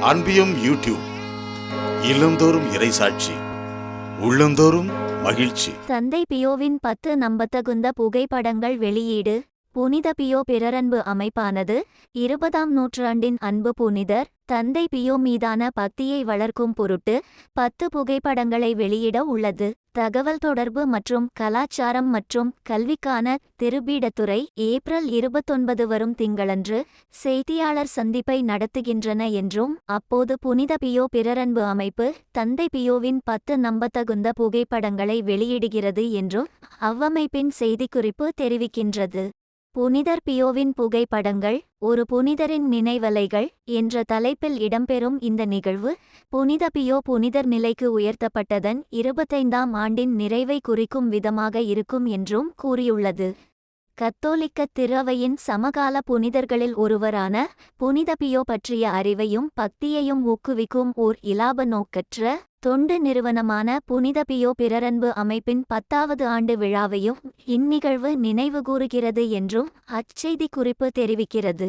அன்பியும் YouTube இல்லந்தோறும் இறைசாட்சி உள்ளந்தோறும் மகிழ்ச்சி. தந்தை பியோவின் பத்து நம்பத்தகுந்த புகைப்படங்கள் வெளியீடு புனித பியோ பிறரன்பு அமைப்பானது இருபதாம் நூற்றாண்டின் அன்பு புனிதர் தந்தை பியோ மீதான பக்தியை வளர்க்கும் பொருட்டு பத்து புகைப்படங்களை வெளியிட உள்ளது. தகவல் தொடர்பு மற்றும் கலாச்சாரம் மற்றும் கல்விக்கான திருப்பீடத்துறை ஏப்ரல் இருபத்தொன்பது வரும் திங்களன்று செய்தியாளர் சந்திப்பை நடத்துகின்றன என்றும் அப்போது புனித பியோ பிறரன்பு அமைப்பு தந்தை பியோவின் பத்து நம்பத்தகுந்த புகைப்படங்களை வெளியிடுகிறது என்றும் அவ்வமைப்பின் செய்திக்குறிப்பு தெரிவிக்கின்றது. புனிதர் பியோவின் புகைப்படங்கள் ஒரு புனிதரின் நினைவலைகள் என்ற தலைப்பில் இடம்பெறும் இந்த நிகழ்வு புனித பியோ புனிதர் நிலைக்கு உயர்த்தப்பட்டதன் இருபத்தைந்தாம் ஆண்டின் நிறைவை குறிக்கும் விதமாக இருக்கும் என்றும் கூறியுள்ளது. கத்தோலிக்க திருவையின் சமகால புனிதர்களில் ஒருவரான புனித பியோ பற்றிய அறிவையும் பக்தியையும் ஊக்குவிக்கும் ஓர் இலாப நோக்கற்ற தொண்டு நிறுவனமான புனித பியோ பிறரன்பு அமைப்பின் பத்தாவது ஆண்டு விழாவையும் இந்நிகழ்வு நினைவுகூறுகிறது என்றும் அச்செய்தி குறிப்பு தெரிவிக்கிறது.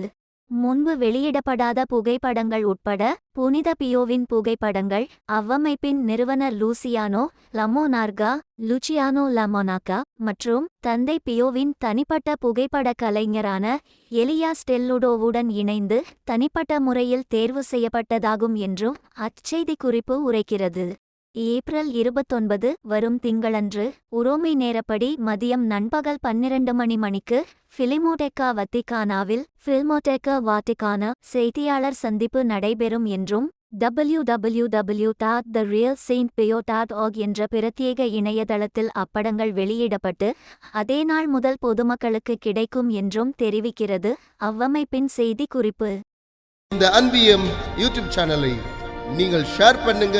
முன்பு வெளியிடப்படாத புகைப்படங்கள் உட்பட புனித பியோவின் புகைப்படங்கள் அவ்வமைப்பின் நிறுவனர் லூசியானோ லமோனார்கா லுச்சியானோ லமோனாக்கா மற்றும் தந்தை பியோவின் தனிப்பட்ட புகைப்படக் கலைஞரான எலியா ஸ்டெல்லுடோவுடன் இணைந்து தனிப்பட்ட முறையில் தேர்வு செய்யப்பட்டதாகும் என்றும் அச்செய்தி குறிப்பு உரைக்கிறது. ஏப்ரல் இருபத்தொன்பது வரும் திங்களன்று உரோமை நேரப்படி மதியம் நண்பகல் பன்னிரண்டு மணி மணிக்கு பிலிமோடெக்கா வத்திகானாவில் ஃபில்மோடெக்கா வாட்டிகான செய்தியாளர் சந்திப்பு நடைபெறும் என்றும் W W W dot the real saint Pio dot org என்ற பிரத்யேக இணையதளத்தில் அப்படங்கள் வெளியிடப்பட்டு அதே நாள் முதல் பொதுமக்களுக்கு கிடைக்கும் என்றும் தெரிவிக்கிறது. அவ்வமைப்பின் செய்தி குறிப்பு இந்த அன்பியம் யூடியூப் சேனலை நீங்கள் ஷேர் பண்ணுங்க